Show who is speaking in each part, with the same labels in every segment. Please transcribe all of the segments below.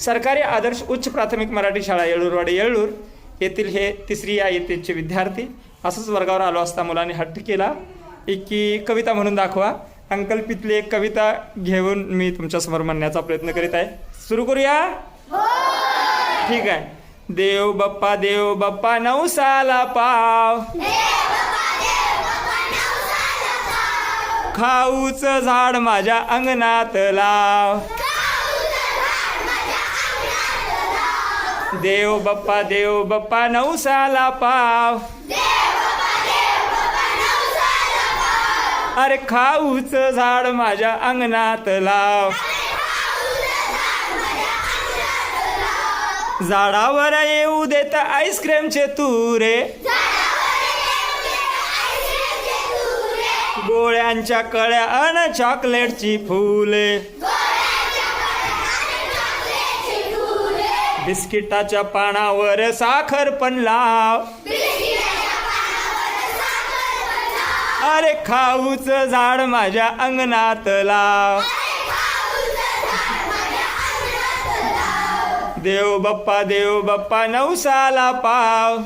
Speaker 1: सरकारी आदर्श उच्च प्राथमिक मराठी शाळा येळूरवाडी येळूर येथील हे तिसरी या येथीलचे विद्यार्थी असंच वर्गावर आलो असता मुलांनी हट्ट केला. की कविता म्हणून दाखवा. अंकल्पितली एक कविता घेऊन मी तुमच्यासमोर म्हणण्याचा प्रयत्न करीत आहे. सुरू करूया? ठीक आहे. देव बाप्पा देव बाप्पा नवसाला पाव. खाऊचं झाड माझ्या अंगणात लाव. देव बाप्पा देव बाप्पा नवसाला पाव. अरे खाऊचं झाड माझ्या अंगणात लाव. झाडावर येऊ देत आईस्क्रीमचे तुरे गोळ्यांच्या कळ्या अन चॉकलेटची फुले. बिस्किटाच्या पानावर साखर पण लाव. अरे खाऊच झाड माझ्या अंगणात लाव. देव बाप्पा देव बाप्पा नवसाला पाव.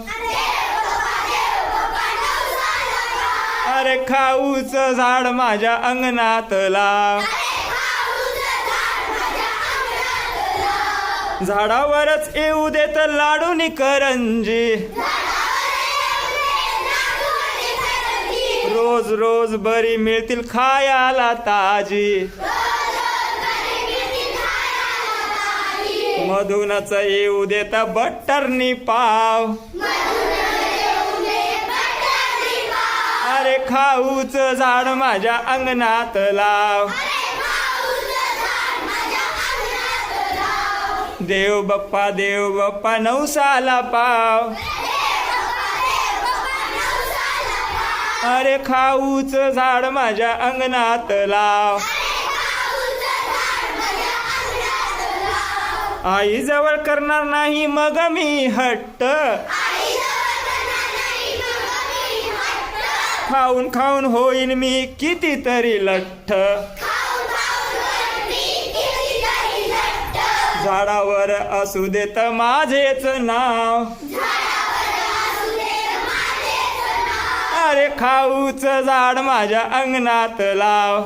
Speaker 1: अरे खाऊच झाड माझ्या अंगणात लाव. झाडावरच येऊ देत लाडूनी करंजी. रोज रोज बरी मिळतील खायाला ताजी. मधूनच येऊ देत बटरनी पाव. अरे खाऊच झाड माझ्या अंगणात लाव. देव बाप्पा देव बाप्पा नवसाला पाव. अरे खाऊच झाड माझ्या अंगणात लाव. आई जवळ करणार नाही मग मी हट्ट. खाऊन खाऊन होईन मी कितीतरी लठ्ठ. झाडावर असू देत माझेच नाव. अरे खाऊच झाड माझ्या अंगणात लाव.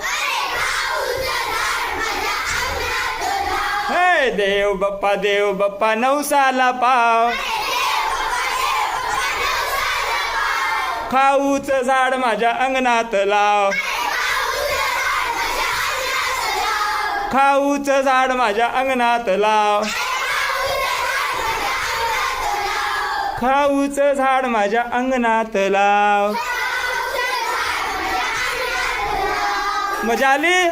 Speaker 1: हे देव बाप्पा देव बाप्पा नवसाला पाव. खाऊच झाड माझ्या अंगणात लाव. खाऊच झाड माझ्या अंगणात लाव. खाऊच झाड माझ्या अंगणात लाव. मजा आली